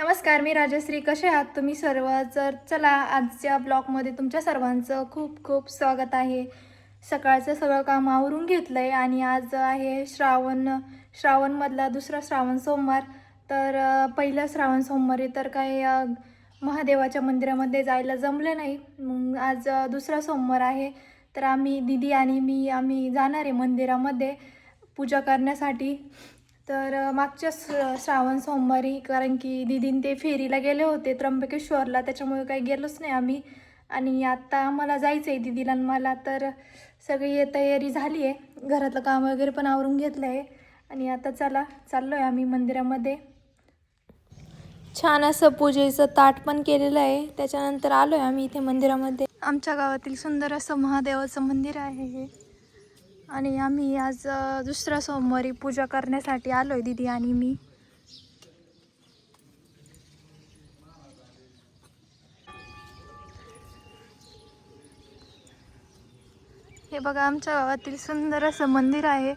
नमस्कार मी राजश्री. कसे आहात तुम्ही सर्व? जर चला आजच्या ब्लॉगमध्ये तुमच्या सर्वांचं खूप खूप स्वागत आहे. सकाळचं सगळं काम आवरून घेतलं आहे आणि आज आहे श्रावण श्रावणमधला दुसरा श्रावण सोमवार. तर पहिलं पहिला श्रावण सोमवारी तर काही महादेवाच्या मंदिरामध्ये जायला जमलं नाही. मग आज दुसरा सोमवार आहे. तर आम्ही दिदी आणि मी आम्ही जाणार आहे मंदिरामध्ये पूजा करण्यासाठी. तर मागच्या श्र श्रावण सोमवारी कारण की दिदीन ते फेरीला गेले होते त्र्यंबकेश्वरला. त्याच्यामुळे काही गेलोच नाही आम्ही. आणि आत्ता आम्हाला जायचं आहे दिदीला मला तर सगळी तयारी झाली आहे घरातलं काम वगैरे पण आवरून घेतलं आहे आणि आता चला चाललो आहे आम्ही मंदिरामध्ये. छान असं पूजेचं ताट पण केलेलं आहे. त्याच्यानंतर आलो आहे आम्ही इथे मंदिरामध्ये. आमच्या गावातील सुंदर असं महादेवाचं मंदिर आहे हे. आणि आम्ही आज दुसऱ्या सोमवारी पूजा करण्यासाठी आलो आहे दिदी आणि मी. हे बघा आमच्या गावातील सुंदर असं मंदिर आहे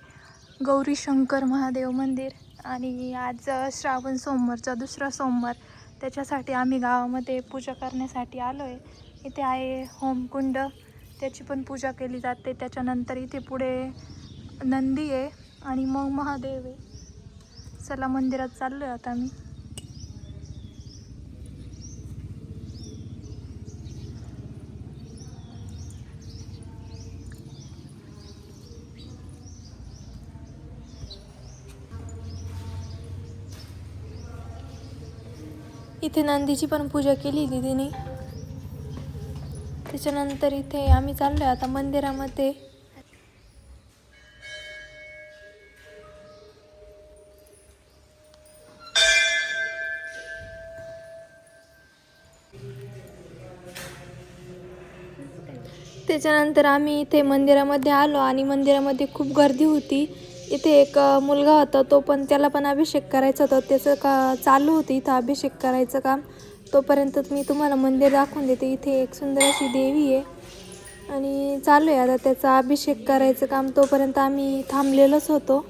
गौरी शंकर महादेव मंदिर. आणि आज श्रावण सोमवारचा दुसरा सोमवार. त्याच्यासाठी आम्ही गावामध्ये पूजा करण्यासाठी आलो आहे इथे आहे होमकुंड. त्याची पण पूजा केली जाते. त्याच्यानंतर इथे पुढे नंदी आहे आणि मग महादेव आहे. चला मंदिरात चाललो आहे आता मी इथे नंदीची पण पूजा केली दिदीने. त्याच्यानंतर इथे आम्ही चाललो आहे आता मंदिरामध्ये. त्याच्यानंतर आम्ही इथे मंदिरामध्ये आलो आणि मंदिरामध्ये खूप गर्दी होती. इथे एक मुलगा होता तो पण त्याला पण अभिषेक करायचा होता. त्याचं का चालू होतं इथं अभिषेक करायचं काम. तोपर्यंत मी तुम्हाला मंदिर दाखवून देते. इथे एक सुंदर अशी देवी आहे. आणि चालू आहे आता त्याचा अभिषेक करायचं काम. तोपर्यंत आम्ही थांबलेलोच होतो.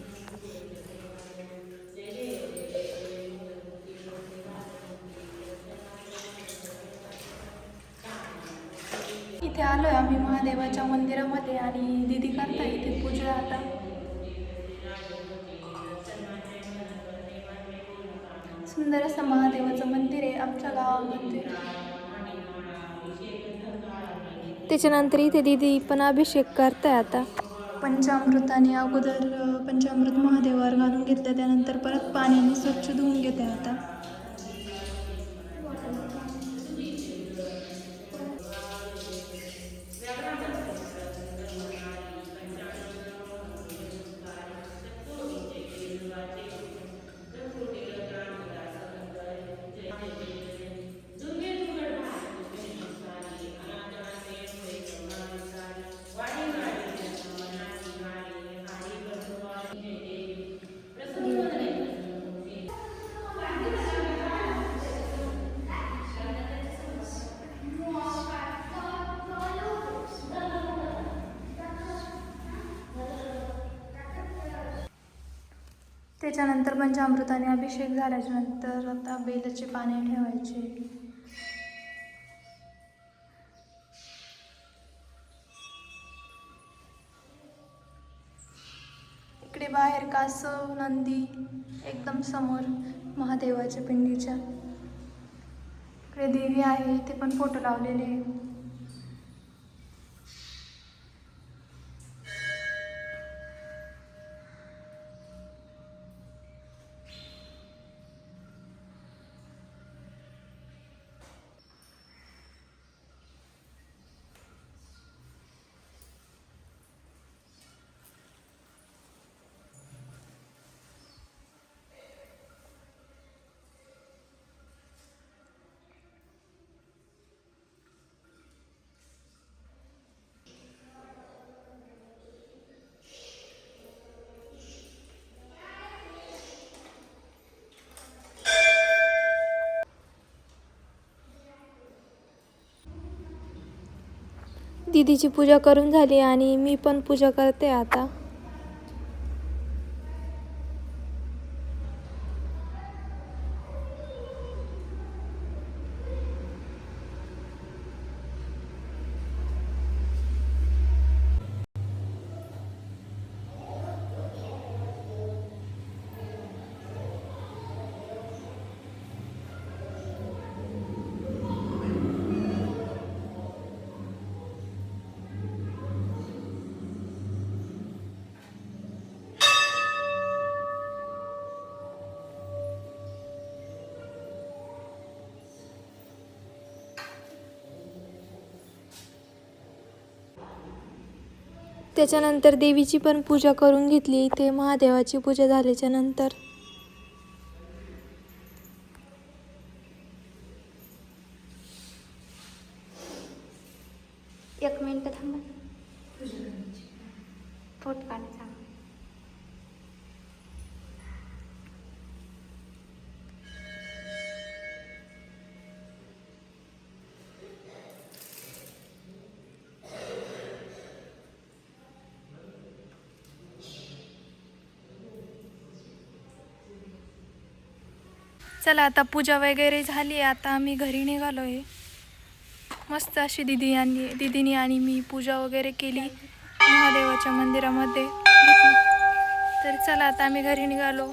इथे आलो आहे आम्ही महादेवाच्या मंदिरामध्ये आणि दिदी करता इथे पूजा आता. सुंदर असं महादेवाचं मंदिर आहे आमच्या गावामध्ये त्याच्यानंतर इथे दिदी पण अभिषेक करताय आता. पंचामृताने अगोदर पंचामृत महादेवावर घालून घेतलं त्यानंतर परत पाण्याने स्वच्छ धुवून घेते आता. त्याच्यानंतर म्हणजे पंचामृताने अभिषेक झाल्याच्यानंतर आता बेलाचे पाने ठेवायचे. इकडे बाहेर कासव नंदी एकदम समोर महादेवाच्या पिंडीच्या. इकडे देवी आहे इथे पण फोटो लावलेले. दीदीची पूजा करून झाली आणि मी पण पूजा करते आता. त्याच्यानंतर देवीची पण पूजा करून घेतली इथे महादेवाची पूजा झाल्याच्यानंतर. एक मिनटं थांबा. पोट काढायचं चला आता पूजा वगैरे झाली आता आम्ही घरी निघालो आहे मस्त अशी दिदी आणि दिदीनी आणि मी पूजा वगैरे केली महादेवाच्या मंदिरामध्ये. तर चला आता आम्ही घरी निघालो.